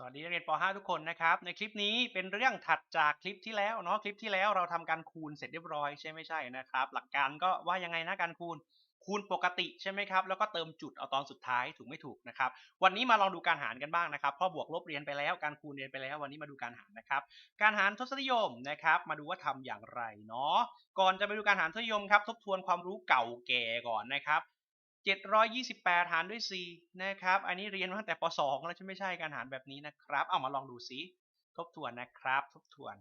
สวัสดีนักเรียนป .5 ทุกคนนะครับ ในคลิปนี้เป็นเรื่องถัดจากคลิปที่แล้วเนาะคลิปที่แล้วเราทำการคูณเสร็จเรียบร้อยใช่ไม่ใช่นะครับ หลักการก็ว่ายังไงนะการคูณคูณปกติใช่ไหมครับแล้วก็เติมจุดเอาตอนสุดท้ายถูกไม่ถูกนะครับ วันนี้มาลองดูการหารกันบ้างนะครับเพราะบวกลบเรียนไปแล้วการคูณเรียนไปแล้ว วันนี้มาดูการหารนะครับ การหารทศนิยมนะครับ มาดูว่าทำอย่างไรเนาะก่อนจะไปดูการหารทศนิยมครับ ทบทวนความรู้เก่าแก่ก่อนนะครับ 728 หารด้วย 4 นะครับ อันนี้เรียนมาตั้งแต่ป .2 แล้วใช่ไม่ใช่การหารแบบนี้นะครับ เอามาลองดูสิทบทวนนะครับ ทบทวน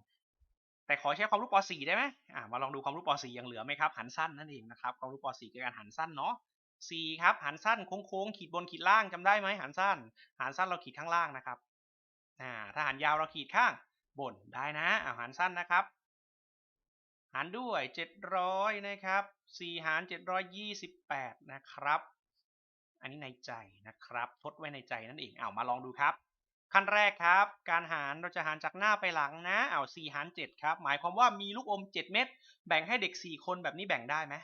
แต่ขอใช้ความรู้ป .4 ได้ไหมอ่ามาลองดูความรู้ป .4 ยังเหลือไหมครับหารสั้นนั่นเองนะครับ ความรู้ป .4 คือการหารสั้นเนาะ 4 ครับหารสั้นโค้งๆ ขีดบนขีดล่างจำได้ไหมหารสั้นหารสั้นเราขีดข้างล่างนะครับ อ่า ถ้าหารยาวเราขีดข้างบนได้นะอ่าหารสั้นนะครับ หารด้วย 700 นะครับ 4 หาร 728 นะครับ อันนี้ในใจนะครับ ทดไว้ในใจนั่นเองเอามาลองดูครับ ขั้นแรกครับ การหารเราจะหารจากหน้าไปหลังนะเอา4หาร 7 ครับ หมายความว่ามีลูกอม 7 เม็ด แบ่งให้เด็ก 4 คนแบบนี้แบ่งได้ไหม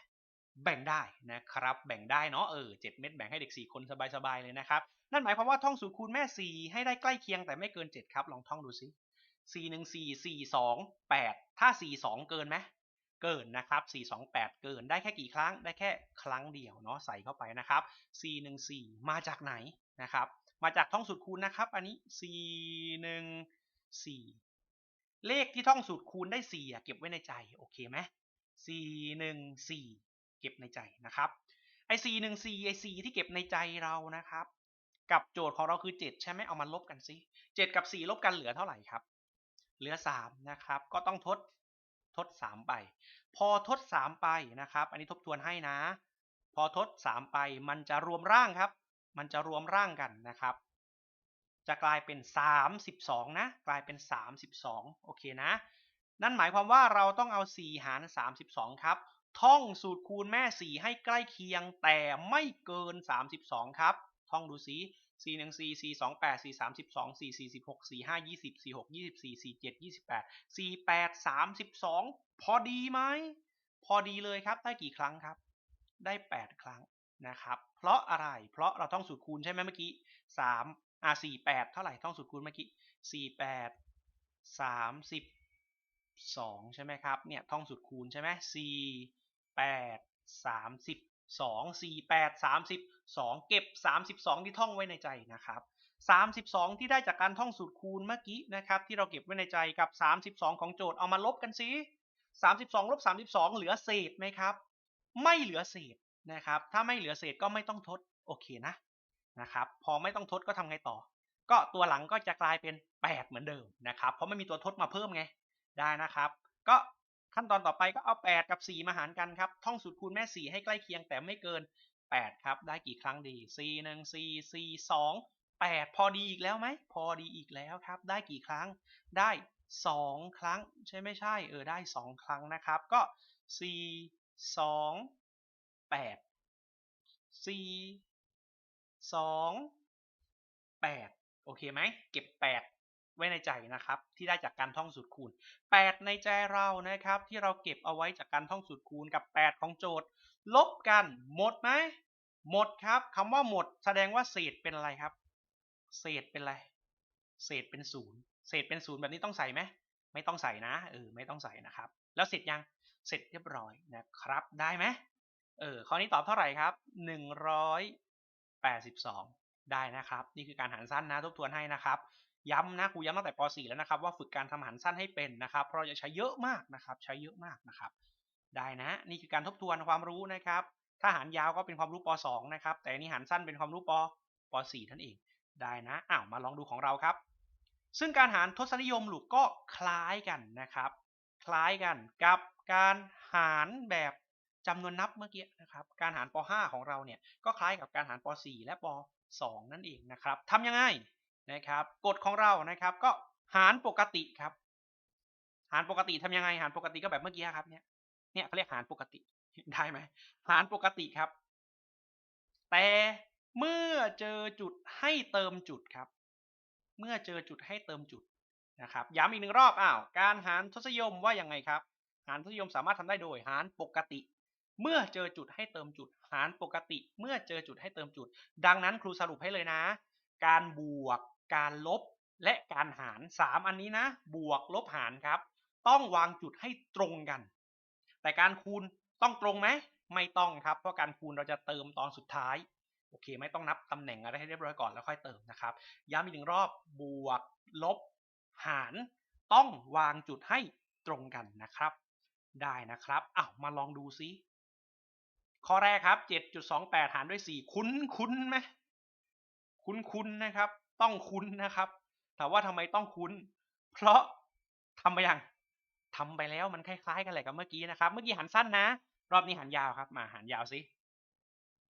แบ่งได้นะครับ แบ่งได้เนาะเออ7เม็ดแบ่งให้เด็ก 4 คนสบายๆเลยนะครับ นั่นหมายความว่าท่องสูตรคูณแม่ 4 ให้ได้ใกล้เคียงแต่ไม่เกิน 7 ครับ ลองท่องดูซิ สิ4 1 4 4 2 8ถ้า4 2เกินไหมเกินนะครับ428เกินได้แค่กี่ครั้งได้แค่ครั้งเดียวเนาะใส่เข้าไปนะครับ414มาจากไหนนะครับ มาจากท่องสูตรคูณนะครับ อันนี้414เลขที่ท่องสูตรคูณได้4อะเก็บไว้ในใจโอเคไหม414เก็บในใจนะครับไอ้414ไอ้4ที่เก็บในใจเรานะครับ กับโจทย์ของเราคือ7ใช่ไหมเอามาลบกันสิ7กับ4ลบกันเหลือเท่าไหร่ครับ เหลือ 3 นะครับ ก็ต้องทดทด 3 ไป พอทด 3 ไปนะครับ อันนี้ทบทวนให้นะ พอทด 3 ไปมันจะรวมร่างครับ มันจะรวมร่างกันนะครับ จะกลายเป็น 32 นะ กลายเป็น 32 โอเคนะ นั่นหมายความว่าเราต้องเอา 4 หาร 32 ครับ ท่องสูตรคูณแม่ 4 ให้ใกล้เคียงแต่ไม่เกิน 32 ครับ ท่องดูสิ 4 1 4 4 2 8 4 32 4 4 16 4 5 20 4 6 24 4 7 28 4 8 32พอดีไหม พอดีเลยครับ ได้กี่ครั้งครับ ได้8ครั้งนะครับ เพราะอะไร เพราะเราท่องสูตรคูณใช่ไหมเมื่อกี้3อ่า4 8เท่าไหร่ท่องสูตรคูณเมื่อกี้4 8 32ใช่ไหมครับ เนี่ยท่องสูตรคูณใช่ไหม4 8 32, 4 8 2 เก็บ 32 ที่ท่องไว้ในใจนะครับ 32 ที่ได้จากการท่องสูตรคูณเมื่อกี้นะครับ ที่เราเก็บไว้ในใจกับ 32 ของโจทย์เอามาลบกันสิ32ลบ32 เหลือเศษไหมครับ ไม่เหลือเศษนะครับ ถ้าไม่เหลือเศษก็ไม่ต้องทดโอเคนะนะครับ พอไม่ต้องทดก็ทำไงต่อ ก็ตัวหลังก็จะกลายเป็น 8 เหมือนเดิมนะครับ เพราะไม่มีตัวทดมาเพิ่มไงได้นะครับ ก็ขั้นตอนต่อไปก็เอา 8 กับ 4 มาหารกันครับ ท่องสูตรคูณแม่ 4 ให้ใกล้เคียงแต่ไม่เกิน 8 ครับ ได้กี่ครั้งดี4 1 4 4 2 8 พอดีอีกแล้วไหม พอดีอีกแล้วครับ ได้กี่ครั้ง ได้ 2 ครั้ง ใช่ไม่ใช่ เออ ได้ 2 ครั้งนะครับ ก็4 2 8 4 2 8 โอเคไหม เก็บ 8ไว้ในใจนะครับที่ได้จากการท่องสูตรคูณ 8 ในใจเรานะครับที่เราเก็บเอาไว้จากการท่องสูตรคูณกับ 8 ของโจทย์ ลบกันหมดไหม หมดครับคำว่าหมด แสดงว่าเศษเป็นอะไรครับ เศษเป็นอะไรเศษเป็นศูนย์เศษเป็นศูนย์แบบนี้ต้องใส่ไหมไม่ต้องใส่นะเออไม่ต้องใส่นะครับ แล้วเสร็จยังเสร็จเรียบร้อยนะครับ ได้ไหมเออข้อนี้ตอบเท่าไหร่ครับ182 ได้นะครับ นี่คือการหารสั้นนะทบทวนให้นะครับ ย้ำนะครูย้ำตั้งแต่ป .4 แล้วนะครับ ว่าฝึกการทำหารสั้นให้เป็นนะครับ เพราะจะใช้เยอะมากนะครับ ใช้เยอะมากนะครับ ได้นะ นี่คือการทบทวนความรู้นะครับ ถ้าหารยาวก็เป็นความรู้ป .2 นะครับ แต่นี่หารสั้นเป็นความรู้ปป .4 นั่นเองได้นะอ้าวมาลองดูของเราครับ ซึ่งการหารทศนิยมลูกก็คล้ายกันนะครับ คล้ายกันกับการหารแบบจำนวนนับเมื่อกี้นะครับ การหารป .5 ของเราเนี่ยก็คล้ายกับการหารป .4 และป .2 นั่นเองนะครับทำยังไงนะครับกฎของเรานะครับก็หารปกติครับ หารปกติทำยังไงหารปกติก็แบบเมื่อกี้ครับเนี่ยเนี่ยเขาเรียกหารปกติ ได้ไหมหารปกติครับ แต่เมื่อเจอจุดให้เติมจุดครับ เมื่อเจอจุดให้เติมจุดนะครับย้ำอีกหนึ่งรอบอ้าวการหารทศนิยมว่ายังไงครับ หารทศนิยมสามารถทำได้โดยหารปกติ เมื่อเจอจุดให้เติมจุด หารปกติ เมื่อเจอจุดให้เติมจุด ดังนั้นครูสรุปให้เลยนะ การบวก การลบและการหารสามอันนี้นะ บวกลบหารครับ ต้องวางจุดให้ตรงกัน แต่การคูณ ต้องตรงไหมไม่ต้องครับ เพราะการคูณเราจะเติมตอนสุดท้าย โอเค ไม่ต้องนับตำแหน่งอะไรให้เรียบร้อยก่อนแล้วค่อยเติมนะครับ ย้ำอีกหนึ่งรอบบวก ลบ หาร ต้องวางจุดให้ตรงกันนะครับ ได้นะครับอ้าวมาลองดูซิข้อแรกครับ 7.28 หารด้วย 4 คุ้นคุ้นไหมคุ้นคุ้นนะครับ ต้องคุ้นนะครับถามว่าทำไมต้องคุ้น เพราะทำไปยังทำไปแล้วมันคล้ายๆ กันแหละกับเมื่อกี้นะครับ เมื่อกี้หันสั้นนะ รอบนี้หันยาวครับ มาหันยาวสิ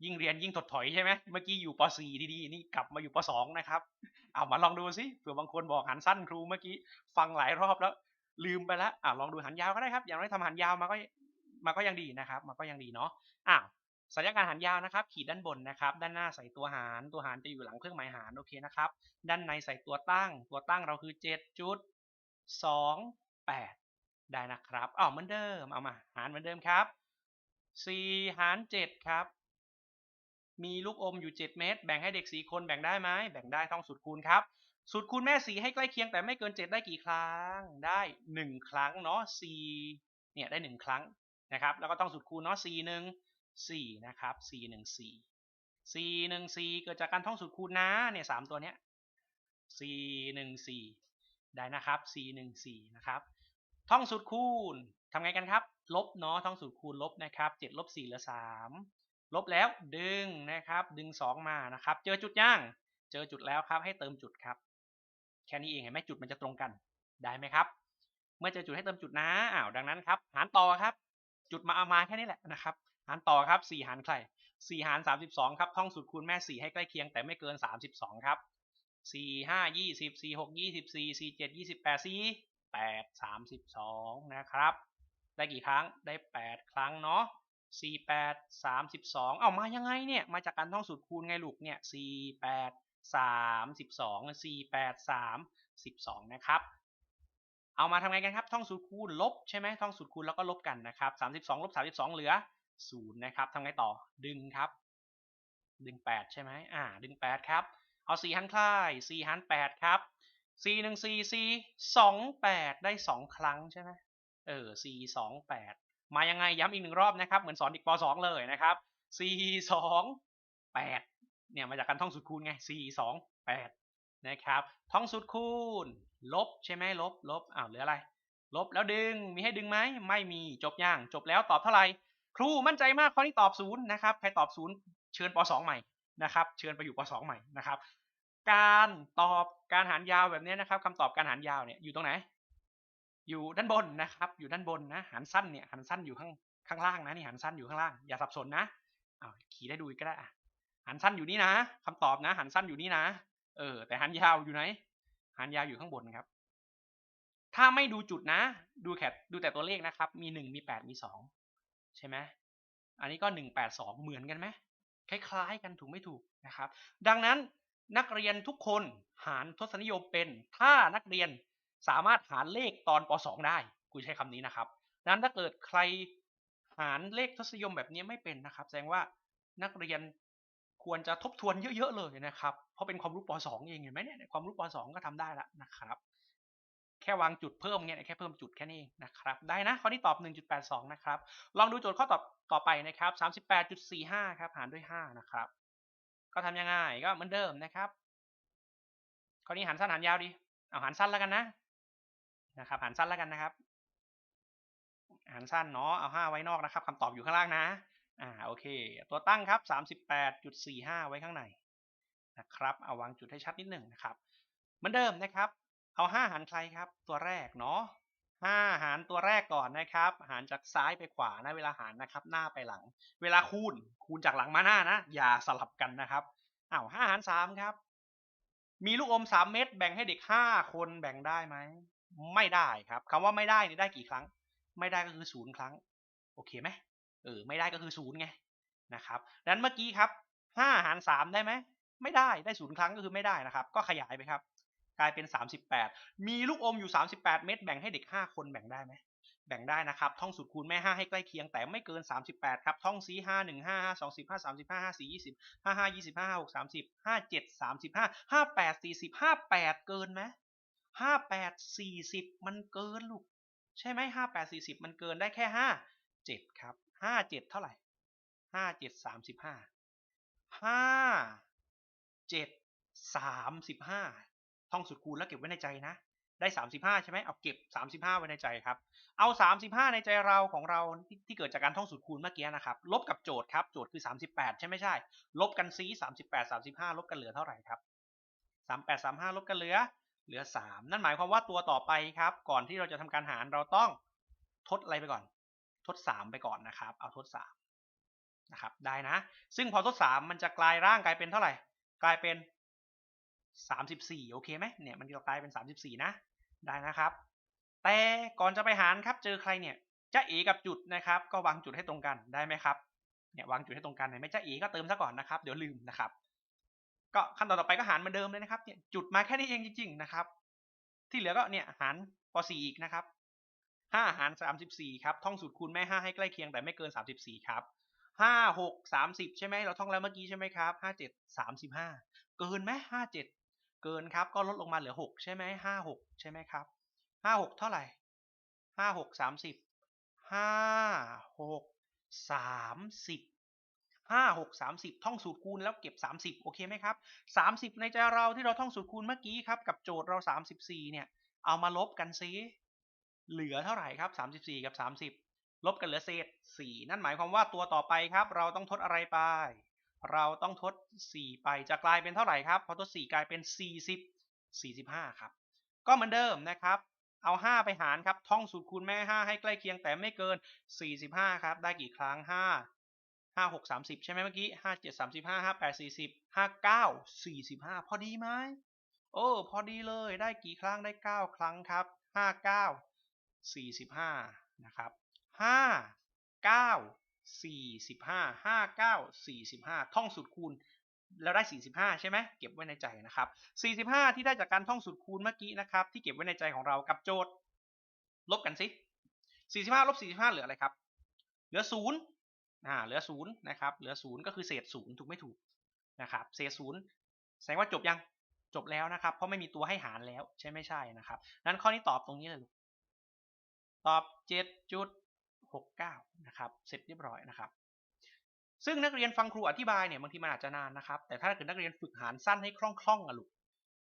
ยิ่งเรียนยิ่งถดถอยใช่ไหมเมื่อกี้อยู่ป .4 ดีๆนี่กลับมาอยู่ป .2 นะครับเอามาลองดูสิเผื่อบางคนบอกหันสั้นครูเมื่อกี้ฟังหลายรอบแล้ว ลืมไปแล้วอ่าลองดูหันยาวก็ได้ครับอย่างน้อยทำหันยาวมาก็มาก็ยังดีนะครับมาก็ยังดีเนาะอ่าสัญญาการหันยาวนะครับ ขีดด้านบนนะครับ ด้านหน้าใส่ตัวหารตัวหารจะอยู่หลังเครื่องหมายหารโอเคนะครับ ด้านในใส่ตัวตั้ง ตัวตั้งเราคือ7จุด2 8ได้นะครับอ๋อเหมือนเดิมเอามาหารเหมือนเดิมครับ 4 หาร 7 ครับ มีลูกอมอยู่ 7 เม็ดแบ่งให้เด็ก 4 คนแบ่งได้ไหมแบ่งได้ท่องสูตรคูณครับสูตรคูณแม่สีให้ใกล้เคียงแต่ไม่เกิน 7 ได้กี่ครั้ง ได้ 1 ครั้งเนาะ4เนี่ยได้ 1 ครั้งนะครับ แล้วก็ต้องสูตรคูณเนาะ4 1 4นะครับ4 1 4 4 1 4 เกิดจากการท่องสูตรคูณนะเนี่ย3ตัวเนี้ย4 1 4 ได้นะครับ 4 1 4 นะครับ ท่องสูตรคูณทำไงกันครับ ลบเนาะท่องสูตรคูณลบนะครับ7ลบ4เหลือ3ลบแล้วดึงนะครับดึง 2 มานะครับ เจอจุดย่างเจอจุดแล้วครับให้เติมจุดครับ แค่นี้เองเห็นไหมจุดมันจะตรงกันได้ไหมครับ เมื่อเจอจุดให้เติมจุดนะอ้าวดังนั้นครับ หารต่อครับ จุดมาเอามาแค่นี้แหละนะครับหารต่อครับ4หารใคร4หาร32ครับท่องสูตรคูณแม่ 4 ให้ใกล้เคียงแต่ไม่เกิน 32 ครับ4 5 20 4 6 24 4 7 28 4 8 32นะครับ ได้กี่ครั้งได้ 8 ครั้งเนาะ4 8 32 เอามายังไงเนี่ย มาจากการท่องสูตรคูณไงลูกเนี่ย4 8 32 4 8 32 นะครับ เอามาทำไงกันครับ ท่องสูตรคูณลบใช่ไหมท่องสูตรคูณแล้วก็ลบกันนะครับ32ลบ32 เหลือ 0 นะครับทำไงต่อ ดึงครับ ดึง 8 ใช่ไหมอ่า ดึง 8 ครับ เอา 4หารคลาย 4หาร8ครับ 4 1 4 4 2 8 ได้ 2 ครั้งใช่ไหม เออ4 2 8มายังไงย้ำอีกหนึ่งรอบนะครับ เหมือนสอนอีกป .2 เลยนะครับ4 2 8เนี่ยมาจากการท่องสูตรคูณไง4 2 8นะครับ ท่องสูตรคูณ ลบใช่ไหมลบ ลบอ้าวเหลืออะไร ลบแล้วดึง มีให้ดึงไหม ไม่มีจบย่าง จบแล้วตอบเท่าไหร่ ครูมั่นใจมากข้อนี้ตอบศูนย์นะครับ ใครตอบศูนย์เชิญป .2 ใหม่นะครับ เชิญไปอยู่ป .2 ใหม่นะครับ การตอบการหารยาวแบบนี้นะครับคำตอบการหารยาวเนี่ยอยู่ตรงไหน อยู่ด้านบนนะครับ อยู่ด้านบนนะหารสั้นเนี่ยหารสั้นอยู่ข้างข้างล่างนะนี่หารสั้นอยู่ข้างล่าง อย่าสับสนนะอ้าวขีดได้ดูก็ได้หารสั้นอยู่นี่นะคำตอบนะหารสั้นอยู่นี่นะ เออ แต่หารยาวอยู่ไหนหารยาวอยู่ข้างบนครับ ถ้าไม่ดูจุดนะ ดูแค่ดูแต่ตัวเลขนะครับ มีหนึ่งมีแปดมีสองใช่ไหมอันนี้ก็หนึ่งแปดสองเหมือนกันไหมคล้ายๆกันถูกไม่ถูกนะครับ ดังนั้นนักเรียนทุกคนหารทศนิยมเป็น ถ้านักเรียน สามารถหารเลขตอนป .2 ได้กูใช้คำนี้นะครับดังนั้นถ้าเกิดใครหารเลขทศนิยมแบบนี้ไม่เป็นนะครับ แสดงว่านักเรียนควรจะทบทวนเยอะๆเลยนะครับ เพราะเป็นความรู้ป .2 เองเห็นไหมเนี่ยความรู้ป .2 ก็ทำได้แล้วนะครับ แค่วางจุดเพิ่มเนี่ยแค่เพิ่มจุดแค่นี้เองนะครับ ได้นะข้อนี้ตอบ 1.82 นะครับ ลองดูโจทย์ข้อตอบต่อไปนะครับ 38.45 ครับ หารด้วย 5 นะครับ ก็ทำยังไงก็เหมือนเดิมนะครับ ข้อนี้หารสั้นหารยาวดี เอาหารสั้นแล้วกันนะ นะครับหารสั้นแล้วกันนะครับหารสั้นเนาะเอา5ไว้นอกนะครับคำตอบอยู่ข้างล่างนะอ่าโอเค ตัวตั้งครับ38.45 ไว้ข้างในนะครับเอาวางจุดให้ชัดนิดหนึ่งนะครับเหมือนเดิมนะครับ เอา5หารใครครับ ตัวแรกเนาะ5หารตัวแรกก่อนนะครับ หารจากซ้ายไปขวานะเวลาหารนะครับ หน้าไปหลัง เวลาคูณคูณจากหลังมาหน้านะ อย่าสลับกันนะครับอ้าว5หาร3ครับ มีลูกอม 3 เม็ดแบ่งให้เด็ก 5 คนแบ่งได้ไหม ไม่ได้ครับคำว่าไม่ได้นี่ได้กี่ครั้ง ไม่ได้ก็คือศูนย์ครั้ง โอเคไหมเออไม่ได้ก็คือศูนย์ไงนะครับดังนั้นเมื่อกี้ครับ5หาร3ได้ไหมไม่ได้ได้ศูนย์ครั้งก็คือไม่ได้นะครับ ก็ขยายไปครับ กลายเป็น 38 มีลูกอมอยู่ 38 เม็ดแบ่งให้เด็ก 5 คนแบ่งได้ไหมแบ่งได้นะครับ ท่องสูตรคูณแม่ 5 ให้ใกล้เคียงแต่ไม่เกิน 38 ครับ ท่องซี5 1 5 5 2 0 5 35 5 4 20 55 25 56 30 57 35 58 40 58 เกินไหม ห้าแปดสี่สิบมันเกินลูก ใช่ไหมห้าแปดสี่สิบมันเกินได้แค่ห้าเจ็ดครับห้าเจ็ดเท่าไหร่ห้าเจ็ดสามสิบห้าห้าเจ็ดสามสิบห้าท่องสุดคูณแล้วเก็บไว้ในใจนะ ได้สามสิบห้าใช่ไหมเอาเก็บสามสิบห้าไว้ในใจครับ เอาสามสิบห้าในใจเราของเราทที่เกิดจากการท่องสุดคูณเมื่อกี้นะครับ ลบกับโจทย์ครับ โจทย์คือสามสิบแปดใช่ไม่ใช่ ลบกันซีสามสิบแปดสามสิบห้าลบกันเหลือเท่าไหร่ครับสามแปดสามห้าลบกันเหลือ เหลือ 3 นั่นหมายความว่าตัวต่อไปครับ ก่อนที่เราจะทำการหารเราต้องทดอะไรไปก่อน ทด 3 ไปก่อนนะครับ เอาทด3นะครับได้นะ ซึ่งพอทด 3 มันจะกลายร่างกลายเป็นเท่าไหร่ กลายเป็น 34 โอเคไหมเนี่ยมันจะกลายเป็น 34 นะ ได้นะครับ แต่ก่อนจะไปหารครับ เจอใครเนี่ยจ้าเอกับจุดนะครับ ก็วางจุดให้ตรงกันได้ไหมครับเนี่ยวางจุดให้ตรงกันเห็นไหมจ้าเอก็เติมซะก่อนนะครับ เดี๋ยวลืมนะครับ ก็ขั้นตอนต่อไปก็หารเหมือนเดิมเลยนะครับเนี่ยจุดมาแค่นี้เองจริง ๆ นะครับ ที่เหลือก็เนี่ยหารป .4 อีกนะครับ5หาร34ครับท่องสูตรคูณแม่5ให้ใกล้เคียงแต่ไม่เกิน34ครับ5 6 30ใช่ไหมเราท่องแล้วเมื่อกี้ใช่ไหมครับ5 7 35เกินไหม57เกินครับ ก็ลดลงมาเหลือ6ใช่ไหม56ใช่ไหมครับ56เท่าไหร่56 30 56 56 30 ท่องสูตรคูณแล้วเก็บ 30 โอเคไหมครับ 30 ในใจเราที่เราท่องสูตรคูณเมื่อกี้ครับ กับโจทย์เรา 34 เนี่ย เอามาลบกันซิ เหลือเท่าไหร่ครับ 34 กับ 30 ลบกันเหลือเศษ 4 นั่นหมายความว่าตัวต่อไปครับ เราต้องทดอะไรไป เราต้องทด 4 ไป จะกลายเป็นเท่าไหร่ครับ พอทด 4 กลายเป็น 40 45 ครับ ก็เหมือนเดิมนะครับเอา 5 ไปหารครับ ท่องสูตรคูณแม่ 5 ให้ใกล้เคียงแต่ไม่เกิน 45 ครับ ได้กี่ครั้ง 5 5 6 30ใช่ไหมเมื่อกี้5 7 35 5 8 40 5 9 45พอดีไหมโอ้พอดีเลยได้กี่ครั้งได้9ครั้งครับ5 9 45นะครับ5 9 45 5 9 45ท่องสูตรคูณแล้วได้ 45 ใช่ไหมเก็บไว้ในใจนะครับ 45 ที่ได้จากการท่องสูตรคูณเมื่อกี้นะครับ ที่เก็บไว้ในใจของเรากับโจทย์ ลบกันสิ45ลบ45 เหลืออะไรครับ เหลือ 0 อ่าเหลือ0นย์นะครับเหลือ0ก็คือเศษ0ถูกไม่ถูกนะครับเศษ0แสดงว่าจบยังจบแล้วนะครับ เพราะไม่มีตัวให้หารแล้วใช่ไม่ใช่นะครับนั้นข้อนี้ตอบตรงนี้เลยลูกตอบ 7.69 นะครับ เสร็จเรียบร้อยนะครับ ซึ่งนักเรียนฟังครูอธิบายเนี่ยบางทีมันอาจจะนานนะครับ แต่ถ้าเกิดนักเรียนฝึกหารสั้นให้คล่องๆอะลูก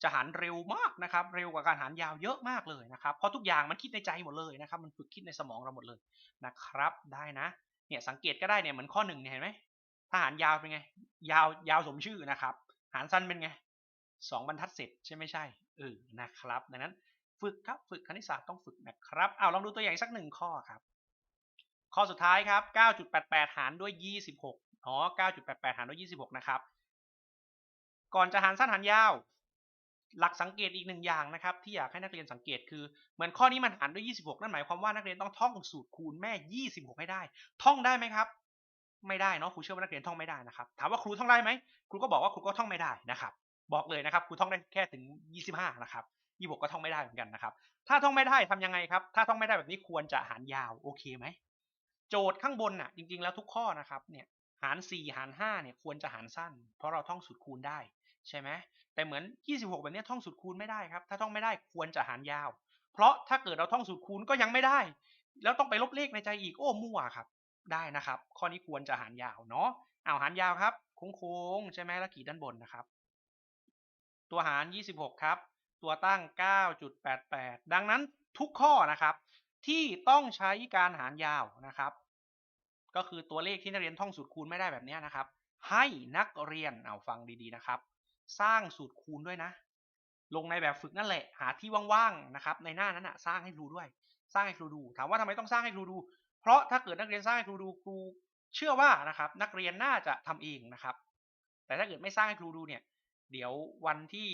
จะหารเร็วมากนะครับ เร็วกว่าการหารยาวเยอะมากเลยนะครับ เพราะทุกอย่างมันคิดในใจหมดเลยนะครับ มันฝึกคิดในสมองเราหมดเลยนะครับ ได้นะ เนี่ยสังเกตก็ได้เนี่ยเหมือนข้อหนึ่งเนี่ยเห็นไหมถ้าหารยาวเป็นไง ยาวยาวสมชื่อนะครับหารสั้นเป็นไงสองบรรทัดเสร็จใช่ไม่ใช่เออนะครับ ดังนั้นฝึกครับฝึกคณิตศาสตร์ต้องฝึกนะครับเอาลองดูตัวอย่างสักหนึ่งข้อครับ ข้อสุดท้ายครับ 9.88 หารด้วย 26อ๋อ9.88 หารด้วย 26 นะครับ ก่อนจะหารสั้นหารยาว หลักสังเกตอีกหนึ่งอย่างนะครับ ที่อยากให้นักเรียนสังเกตคือเหมือนข้อนี้มันหารด้วย 26 นั่นหมายความว่านักเรียนต้องท่องสูตรคูณแม่ 26 ให้ได้ ท่องได้ไหมครับ ไม่ได้เนาะครูเชื่อว่านักเรียนท่องไม่ได้นะครับ ถามว่าครูท่องได้ไหมครูก็บอกว่าครูก็ท่องไม่ได้นะครับ บอกเลยนะครับครูท่องได้แค่ถึง 25 นะครับ26ก็ท่องไม่ได้เหมือนกันนะครับ ถ้าท่องไม่ได้ทำยังไงครับ ถ้าท่องไม่ได้แบบนี้ควรจะหารยาวโอเคไหมโจทย์ข้างบนน่ะ จริงๆแล้วทุกข้อนะครับเนี่ยหาร4หาร5เนี่ยควรจะหารสั้น เพราะเราท่องสูตรคูณได้ ใช่ไหมแต่เหมือน 26 แบบนี้ท่องสูตรคูณไม่ได้ครับ ถ้าท่องไม่ได้ควรจะหารยาว เพราะถ้าเกิดเราท่องสูตรคูณก็ยังไม่ได้ แล้วต้องไปลบเลขในใจอีกโอ้มั่วครับ ได้นะครับ ข้อนี้ควรจะหารยาวเนาะเอาหารยาวครับโค้งๆใช่ไหมแล้วขีดด้านบนนะครับ ตัวหาร 26 ครับ ตัวตั้ง 9.88 ดังนั้นทุกข้อนะครับ ที่ต้องใช้การหารยาวนะครับ ก็คือตัวเลขที่นักเรียนท่องสูตรคูณไม่ได้แบบนี้นะครับ ให้นักเรียนเอาฟังดีๆนะครับ สร้างสูตรคูณด้วยนะ ลงในแบบฝึกนั่นแหละ หาที่ว่างๆนะครับ ในหน้านั้นนะสร้างให้ครูด้วย สร้างให้ครูดู ถามว่าทำไมต้องสร้างให้ครูดู เพราะถ้าเกิดนักเรียนสร้างให้ครูดูครู เชื่อว่านะครับ นักเรียนน่าจะทำเองนะครับ แต่ถ้าเกิดไม่สร้างให้ครูดูเนี่ย เดี๋ยววันที่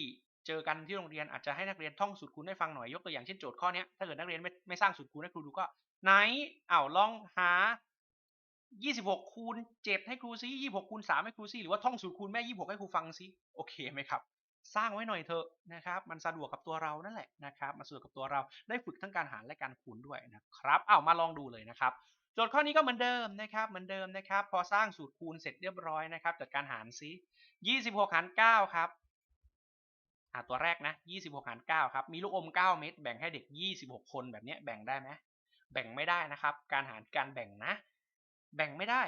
เจอกันที่โรงเรียนอาจจะให้นักเรียนท่องสูตรคูณให้ฟังหน่อยยกตัวอย่างเช่นโจทย์ข้อนี้ถ้าเกิดนักเรียนไม่ไม่สร้างสูตรคูณให้ครูดูก็ไหนอ้าวลองหา 26คูณ7ให้ครูซิ26คูณ3ให้ครูซิหรือว่าท่องสูตรคูณแม่26ให้ครูฟังซิโอเคไหมครับ สร้างไว้หน่อยเถอะนะครับ มันสะดวกกับตัวเรานั่นแหละนะครับมันสะดวกกับตัวเราได้ฝึกทั้งการหารและการคูณด้วยนะครับเอามาลองดูเลยนะครับโจทย์ข้อนี้ก็เหมือนเดิมนะครับเหมือนเดิมนะครับ พอสร้างสูตรคูณเสร็จเรียบร้อยนะครับจัดการหารซิ26หาร9ครับอ่าตัวแรกนะ26หาร9ครับมีลูกอม 9 เม็ดแบ่งให้เด็ก 26 คนแบบนี้แบ่งได้ไหมแบ่งไม่ได้นะครับ การหารการแบ่งนะ แบ่งไม่ได้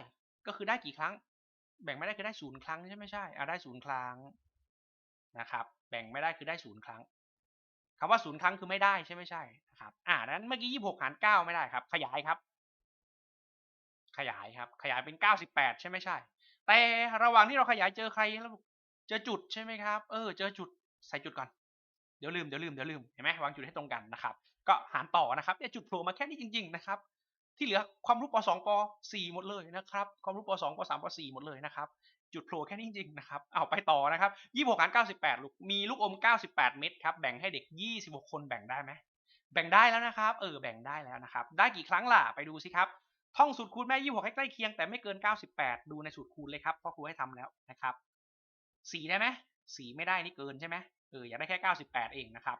ก็คือได้กี่ครั้ง แบ่งไม่ได้คือได้ศูนย์ครั้งใช่ไหมใช่อ่าได้ศูนย์ครั้งนะครับ แบ่งไม่ได้คือได้ศูนย์ครั้งคำว่าศูนย์ครั้งคือไม่ได้ใช่ไม่ใช่นะครับ อ่านั้นเมื่อกี้26หาร9ไม่ได้ครับ ขยายครับ ขยายครับ ขยายเป็น98ใช่ไม่ใช่ แต่ระหว่างที่เราขยายเจอใครแล้วเจอจุดใช่ไหมครับ เออ เจอจุดใส่จุดก่อนเดี๋ยวลืมเดี๋ยวลืมเดี๋ยวลืมเห็นไหมวางจุดให้ตรงกันนะครับ ก็หารต่อนะครับเนี่ยจุดโผล่มาแค่นี้จริง ๆ นะครับ ที่เหลือความรู้ป .2 ป .4 หมดเลยนะครับ ความรู้ป .2 ป .3 ป .4 หมดเลยนะครับ จุดโผล่แค่นี้จริงๆนะครับ เอาไปต่อนะครับ26หาร98 ลูก มีลูกอม 98 เม็ดครับ แบ่งให้เด็ก 26 คนแบ่งได้ไหม แบ่งได้แล้วนะครับ เออ แบ่งได้แล้วนะครับ ได้กี่ครั้งล่ะ ไปดูสิครับ ท่องสูตรคูณแม่ 26 ให้ใกล้เคียงแต่ไม่เกิน 98 ดูในสูตรคูณเลยครับ เพราะครูให้ทำแล้วนะครับ4ได้ไหม4ไม่ได้นี่เกินใช่ไหมเออ อยากได้แค่ 98 เองนะครับ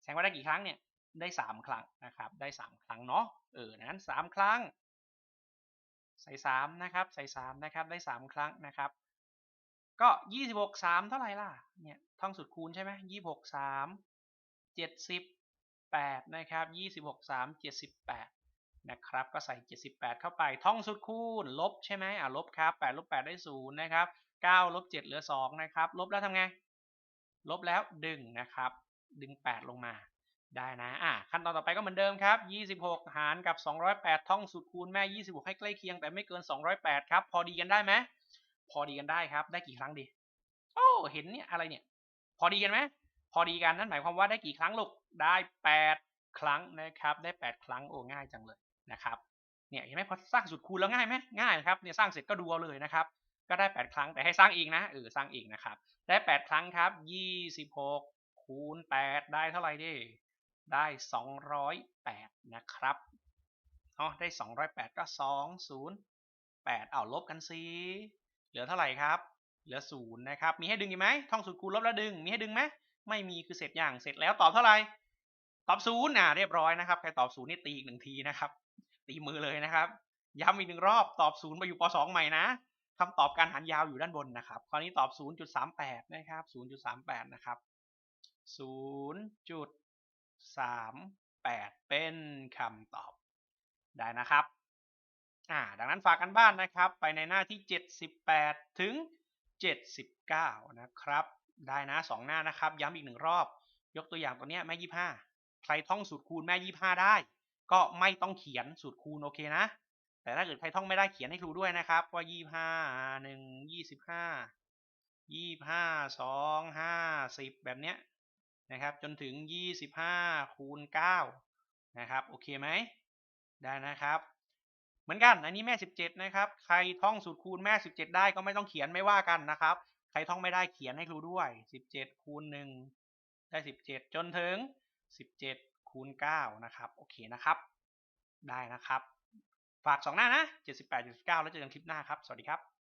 แสดงว่าได้กี่ครั้งเนี่ย ได้ 3 ครั้งนะครับ ได้ 3 ครั้งเนาะ เออ นั้น 3 ครั้ง ใส่ 3 นะครับ ใส่ 3 นะครับ ได้ 3 ครั้งนะครับ ก็ 26 3 เท่าไหร่ล่ะ เนี่ย ท่องสูตรคูณใช่ไหม26 3 78นะครับ26 3 78นะครับ ก็ใส่ 78 เข้าไป ท่องสูตรคูณ ลบใช่ไหมอ่าลบครับ8ลบ8ได้0นะครับ9ลบ7เหลือ2นะครับ ลบแล้วทำไง ลบแล้วดึงนะครับ ดึง 8 ลงมา ได้นะอะขั้นตอนต่อไปก็เหมือนเดิมครับ 26 หารกับ 208 ท่องสูตรคูณแม่ 26 ให้ใกล้เคียงแต่ไม่เกิน 208 ครับ พอดีกันได้ไหมพอดีกันได้ครับ ได้กี่ครั้งดี โอ้เห็นเนี่ยอะไรเนี่ย พอดีกันไหมพอดีกันนั่นหมายความว่าได้กี่ครั้งลูกได้ 8 ครั้งนะครับ ได้ 8 ครั้งโอ้ง่ายจังเลยนะครับเนี่ยเห็นไหมพอสร้างสูตรคูณแล้วง่ายไหมง่ายครับเนี่ยสร้างเสร็จก็ดูเอาเลยนะครับ ก็ได้ 8 ครั้งแต่ให้สร้างเองนะเออสร้างเองนะครับ ได้ 8 ครั้งครับ 26คูณ8ได้เท่าไหร่ดิ ได้ 208 นะครับอ๋อได้ 208 ก็ 208เอาลบกันสิเหลือเท่าไหร่ครับ เหลือ 0 นะครับ มีให้ดึงอีกไหมท่องสูตรคูณลบแล้วดึง มีให้ดึงไหมไม่มีคือเสร็จอย่างเสร็จแล้วตอบเท่าไหร่ ตอบ 0 อะเรียบร้อยนะครับ ใครตอบ 0 นี่ตีอีกหนึ่งทีนะครับ ตีมือเลยนะครับ ย้ำอีกหนึ่งรอบตอบ 0 ไปอยู่ป .2 ใหม่นะคำตอบการหารยาวอยู่ด้านบนนะครับ คราวนี้ตอบ 0.38 นะครับ 0.38 นะครับ 3 8 เป็นคำตอบได้นะครับอ่าดังนั้นฝากกันบ้านนะครับ ไปในหน้าที่ 78 ถึง 79 นะครับ ได้นะ 2 หน้านะครับ ย้ำอีกหนึ่งรอบ ยกตัวอย่างตัวเนี้ยแม่ 25 ใครท่องสูตรคูณแม่ 25 ได้ ก็ไม่ต้องเขียนสูตรคูณโอเคนะ แต่ถ้าเกิดใครท่องไม่ได้เขียนให้ครูด้วยนะครับ ว่า 25 1 25 25 2 50 แบบเนี้ย นะครับจนถึง 25คูณ9นะครับโอเคไหมได้นะครับ เหมือนกันอันนี้แม่ 17 นะครับ ใครท่องสูตรคูณแม่ 17 ได้ก็ไม่ต้องเขียนไม่ว่ากันนะครับ ใครท่องไม่ได้เขียนให้ครูด้วย 17คูณ1ได้ 17 จนถึง 17คูณ9นะครับโอเคนะครับ ได้นะครับ ฝาก 2 หน้านะ 78 79 แล้วเจอกันคลิปหน้าครับ สวัสดีครับ